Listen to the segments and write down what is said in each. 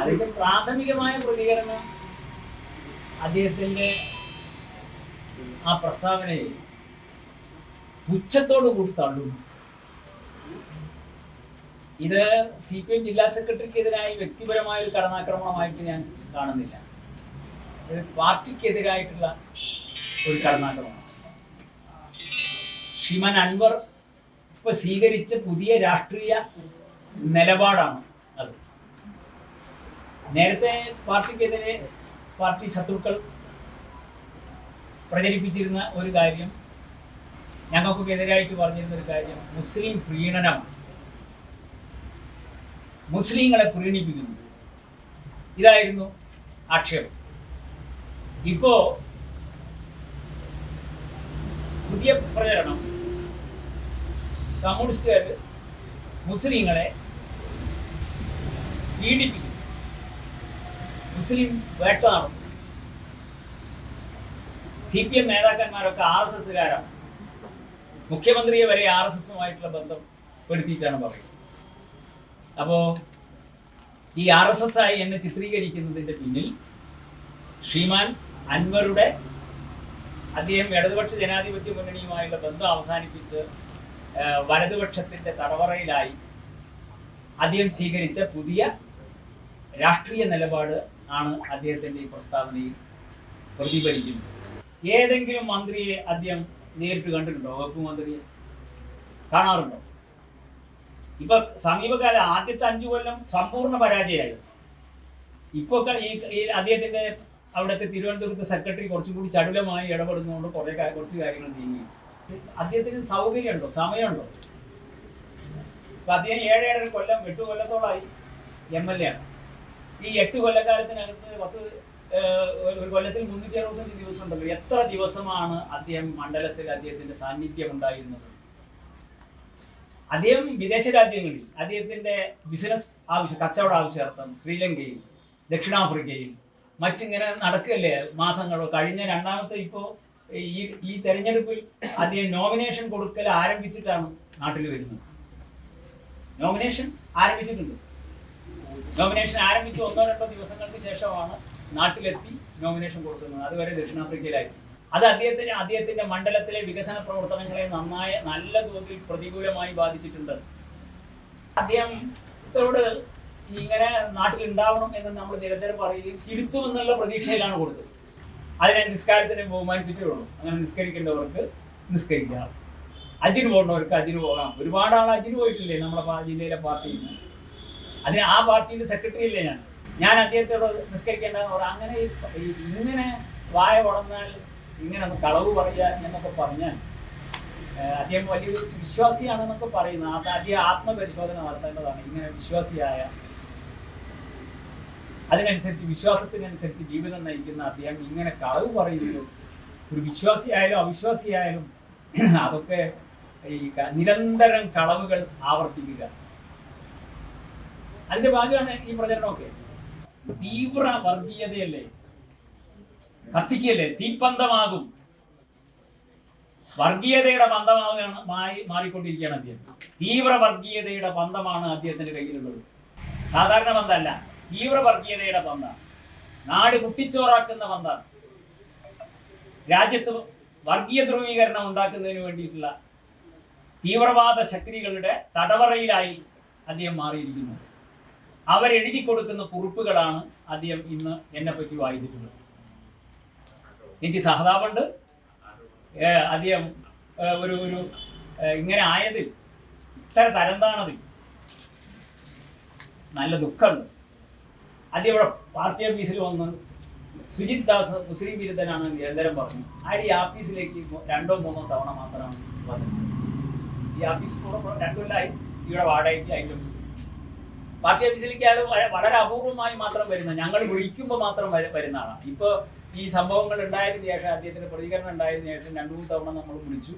അതിന്റെ പ്രാഥമികമായ പ്രതികരണം അദ്ദേഹത്തിന്റെ ആ പ്രസ്താവനയെ പുച്ഛത്തോടു കൂടി തള്ളുന്നു. ഇത് സി പി എം ജില്ലാ സെക്രട്ടറിക്കെതിരായി വ്യക്തിപരമായ ഒരു കടന്നാക്രമണമായിട്ട് ഞാൻ കാണുന്നില്ല. ഇത് പാർട്ടിക്കെതിരായിട്ടുള്ള ഒരു കടന്നാക്രമണം. ഷിമൻ അൻവർ ഇപ്പൊ സ്വീകരിച്ച പുതിയ രാഷ്ട്രീയ നിലപാടാണ്. നേരത്തെ പാർട്ടിക്കെതിരെ പാർട്ടി ശത്രുക്കൾ പ്രചരിപ്പിച്ചിരുന്ന ഒരു കാര്യം ഞങ്ങൾക്കൊക്കെ എതിരായിട്ട് പറഞ്ഞിരുന്ന ഒരു കാര്യം മുസ്ലിം പ്രീണനം മുസ്ലിങ്ങളെ പ്രീണിപ്പിക്കുന്നു. ഇതായിരുന്നു ആക്ഷേപം. ഇപ്പോ പുതിയ പ്രചരണം കമ്മ്യൂണിസ്റ്റുകാർ മുസ്ലിങ്ങളെ പീഡിപ്പിക്കുന്നു. മുസ്ലിം വേട്ട നടന്നു സി പി എം നേതാക്കന്മാരൊക്കെ ആർ എസ് എസ്സുകാരാണ് മുഖ്യമന്ത്രിയെ വരെ ആർ എസ് എസുമായിട്ടുള്ള ബന്ധം പെടുത്തിയിട്ടാണ് പറയുന്നത്. അപ്പോ ഈ ആർ എസ് എസ് ആയി എന്നെ ചിത്രീകരിക്കുന്നതിന്റെ പിന്നിൽ ശ്രീമാൻ അൻവറുടെ അദ്ദേഹം ഇടതുപക്ഷ ജനാധിപത്യ മുന്നണിയുമായുള്ള ബന്ധം അവസാനിപ്പിച്ച് വലതുപക്ഷത്തിന്റെ തടവറയിലായി അദ്ദേഹം സ്വീകരിച്ച പുതിയ രാഷ്ട്രീയ നിലപാട് ആണ് അദ്ദേഹത്തിന്റെ ഈ പ്രസ്താവനയിൽ പ്രതിഫലിക്കുന്നത്. ഏതെങ്കിലും മന്ത്രിയെ അദ്ദേഹം നേരിട്ട് കണ്ടിട്ടുണ്ടോ? വകുപ്പ് മന്ത്രിയെ കാണാറുണ്ടോ? ഇപ്പൊ സമീപകാല ആദ്യത്തെ അഞ്ചു കൊല്ലം സമ്പൂർണ പരാജയമായിരുന്നു ഇപ്പൊ ഈ ഈ അദ്ദേഹത്തിന്റെ അവിടുത്തെ തിരുവനന്തപുരത്ത് സെക്രട്ടറി കുറച്ചും കൂടി ചടുലമായി ഇടപെടുന്നതുകൊണ്ട് കുറെ കുറച്ച് കാര്യങ്ങൾ നീങ്ങി. അദ്ദേഹത്തിന് സൗകര്യമുണ്ടോ? സമയമുണ്ടോ? അപ്പൊ അദ്ദേഹം ഏഴേഴര കൊല്ലം എട്ട് കൊല്ലത്തോളായി എം എൽ എ ആണ്. ഈ എട്ട് കൊല്ലക്കാലത്തിനകത്ത് പത്ത് ഒരു കൊല്ലത്തിൽ മുന്നൂറ്റി അറുപത്തഞ്ച് ദിവസം ഉണ്ടല്ലോ എത്ര ദിവസമാണ് അദ്ദേഹം മണ്ഡലത്തിൽ അദ്ദേഹത്തിന്റെ സാന്നിധ്യം ഉണ്ടായിരുന്നത്? അദ്ദേഹം വിദേശ രാജ്യങ്ങളിൽ അദ്ദേഹത്തിന്റെ ബിസിനസ് ആവശ്യം കച്ചവട ആവശ്യാർത്ഥം ശ്രീലങ്കയിൽ ദക്ഷിണാഫ്രിക്കയിൽ മറ്റിങ്ങനെ നടക്കുകയല്ലേ മാസങ്ങളോ? കഴിഞ്ഞ രണ്ടാമത്തെ ഇപ്പോ ഈ ഈ തെരഞ്ഞെടുപ്പിൽ അദ്ദേഹം നോമിനേഷൻ കൊടുക്കൽ ആരംഭിച്ചിട്ടാണ് നാട്ടിൽ വരുന്നത്. നോമിനേഷൻ ആരംഭിച്ചിട്ടുണ്ട്. നോമിനേഷൻ ആരംഭിച്ച് ഒന്നോ രണ്ടോ ദിവസങ്ങൾക്ക് ശേഷമാണ് നാട്ടിലെത്തി നോമിനേഷൻ കൊടുക്കുന്നത്. അതുവരെ ദക്ഷിണാഫ്രിക്കയിലായിരുന്നു. അത് അദ്ദേഹത്തിന് അദ്ദേഹത്തിന്റെ മണ്ഡലത്തിലെ വികസന പ്രവർത്തനങ്ങളെ നന്നായ നല്ല തോതിൽ പ്രതികൂലമായി ബാധിച്ചിട്ടുണ്ട്. അദ്ദേഹം ഇത്രയോട് ഇങ്ങനെ നാട്ടിൽ ഉണ്ടാവണം എന്ന് നമ്മൾ നിരന്തരം പറയുകയും തിരുത്തുമെന്നുള്ള പ്രതീക്ഷയിലാണ് കൊടുത്തത്. അതിനെ നിസ്കാരത്തിന് ബഹുമാനിച്ചിട്ടേ ഉള്ളൂ. അങ്ങനെ നിസ്കരിക്കേണ്ടവർക്ക് നിസ്കരിക്കാം. അജിന് പോകേണ്ടവർക്ക് അജിന് പോകാം. ഒരുപാട് ആൾ അജിന് പോയിട്ടില്ലേ? നമ്മുടെ ജില്ലയിലെ പാർട്ടിയിൽ നിന്ന്. അതിന് ആ പാർട്ടിയുടെ സെക്രട്ടറി അല്ലേ ഞാൻ. ഞാൻ അദ്ദേഹത്തോട് നിസ്കരിക്കേണ്ട അങ്ങനെ ഇങ്ങനെ വായ വളർന്നാൽ ഇങ്ങനെ കളവ് പറയുക എന്നൊക്കെ പറഞ്ഞാൽ അദ്ദേഹം വലിയൊരു വിശ്വാസിയാണെന്നൊക്കെ പറയുന്നത് അത് അദ്ദേഹം ആത്മപരിശോധന നടത്തേണ്ടതാണ്. ഇങ്ങനെ വിശ്വാസിയായ അതിനനുസരിച്ച് വിശ്വാസത്തിനനുസരിച്ച് ജീവിതം നയിക്കുന്ന അദ്ദേഹം ഇങ്ങനെ കളവ് പറയുന്നു. ഒരു വിശ്വാസിയായാലും അവിശ്വാസിയായാലും അതൊക്കെ ഈ നിരന്തരം കളവുകൾ ആവർത്തിക്കുക. അതിന്റെ ഭാഗമാണ് ഈ പ്രചരണമൊക്കെ. തീവ്ര വർഗീയതയല്ലേ? കത്തിക്കല്ലേ തീപ്പന്തമാകും. വർഗീയതയുടെ പന്തമാകുകയാണ് മായി മാറിക്കൊണ്ടിരിക്കുകയാണ് അദ്ദേഹം. തീവ്ര വർഗീയതയുടെ പന്തമാണ് അദ്ദേഹത്തിന്റെ കയ്യിലുള്ളത്. സാധാരണ പന്തല്ല തീവ്ര വർഗീയതയുടെ പന്താണ് നാട് കുട്ടിച്ചോറാക്കുന്ന പന്താണ് രാജ്യത്ത് വർഗീയ ധ്രുവീകരണം ഉണ്ടാക്കുന്നതിന് വേണ്ടിയിട്ടുള്ള തീവ്രവാദ ശക്തികളുടെ തടവറയിലായി അദ്ദേഹം മാറിയിരിക്കുന്നു. അവരെഴുതി കൊടുക്കുന്ന കുറിപ്പുകളാണ് അദ്ദേഹം ഇന്ന് എന്നെ പറ്റി വായിച്ചിട്ടുള്ളത്. എനിക്ക് സഹതാപുണ്ട് അദ്ദേഹം ഒരു ഒരു ഇങ്ങനെ ആയതിൽ ഇത്ര തരംതാണതിൽ നല്ല ദുഃഖമുണ്ട്. ആദ്യം ഇവിടെ പാർട്ടി ഓഫീസിൽ വന്ന് സുജിത് ദാസ് മുസ്ലിം വിരുദ്ധനാണ് നിരന്തരം പറഞ്ഞു. അയാൾ ഈ ആഫീസിലേക്ക് രണ്ടോ മൂന്നോ തവണ മാത്രമാണ് വന്നത്? ഈ ആഫീസിൽ കൂടെ രണ്ടു ഇവിടെ വാടകയ്ക്ക് അയച്ചു പാർട്ടി ഓഫീസിലേക്ക് അയാൾ വളരെ അപൂർവമായി മാത്രം വരുന്ന ഞങ്ങൾ വിളിക്കുമ്പോൾ മാത്രം വരുന്നതാണ്. വരുന്ന ഇപ്പോൾ ഈ സംഭവങ്ങൾ ഉണ്ടായതിനു ശേഷം അദ്ദേഹത്തിന്റെ പ്രതികരണം ഉണ്ടായതിനു ശേഷം രണ്ടു മൂന്ന് തവണ നമ്മൾ വിളിച്ചു.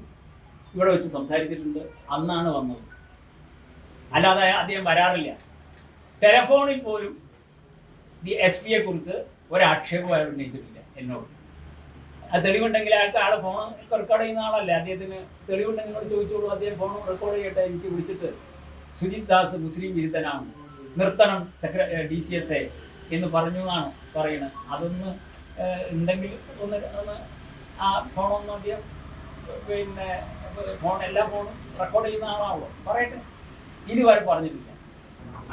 ഇവിടെ വെച്ച് സംസാരിച്ചിട്ടുണ്ട്. അന്നാണ് വന്നത്. അല്ലാതെ അദ്ദേഹം വരാറില്ല. ടെലഫോണിൽ പോലും ഈ എസ് പിയെ കുറിച്ച് ഒരാക്ഷേപം അയാൾ ഉന്നയിച്ചിട്ടില്ല എന്നോട്. അത് തെളിവുണ്ടെങ്കിൽ അയാൾക്ക് ആളെ ഫോൺ റെക്കോർഡ് ചെയ്യുന്ന ആളല്ലേ. അദ്ദേഹത്തിന് തെളിവുണ്ടെങ്കിൽ ചോദിച്ചോളൂ അദ്ദേഹം ഫോൺ റെക്കോർഡ് ചെയ്യട്ടെ എനിക്ക് വിളിച്ചിട്ട്. സുജിത് ദാസ് മുസ്ലിം വിരുദ്ധനാണ്. നിർത്തണം സെക്ര ഡി സി എസ് എ എന്ന് പറഞ്ഞു എന്നാണ് പറയുന്നത്. അതൊന്ന് ഉണ്ടെങ്കിൽ ഒന്ന് ഒന്ന് ആ ഫോണൊന്ന് അധികം പിന്നെ ഫോൺ എല്ലാ ഫോണും റെക്കോർഡ് ചെയ്യുന്ന ആളാണല്ലോ പറയട്ടെ. ഇതുവരെ പറഞ്ഞിട്ടില്ല.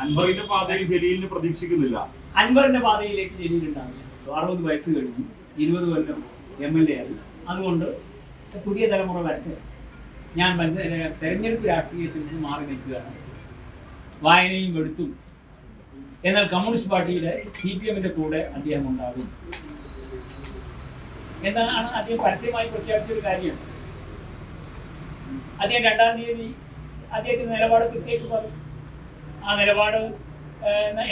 അൻവറിന്റെ പാതയിൽ ജലീലിന് പ്രതീക്ഷിക്കുന്നില്ല. അൻവറിന്റെ പാതയിലേക്ക് ജലീൽ ഉണ്ടാവില്ല. അറുപത് വയസ്സ് കഴിഞ്ഞു. ഇരുപത് കൊല്ലം എം എൽ എ ആയി. അതുകൊണ്ട് പുതിയ തലമുറ വരട്ടെ. ഞാൻ മനസ്സില തെരഞ്ഞെടുപ്പ് രാഷ്ട്രീയത്തിൽ നിന്ന് മാറി നിൽക്കുകയാണ്. വായനയും എടുത്തും എന്നാൽ കമ്മ്യൂണിസ്റ്റ് പാർട്ടിയുടെ സി പി എമ്മിന്റെ കൂടെ അദ്ദേഹം ഉണ്ടാകും. എന്നാണ് അദ്ദേഹം പരസ്യമായി പ്രഖ്യാപിച്ച ഒരു കാര്യം. അദ്ദേഹം രണ്ടാം തീയതി അദ്ദേഹത്തിന്റെ നിലപാട് കൃത്യമായിട്ട് പറയും. ആ നിലപാട്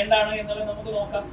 എന്താണ് എന്നുള്ളത് നമുക്ക് നോക്കാം.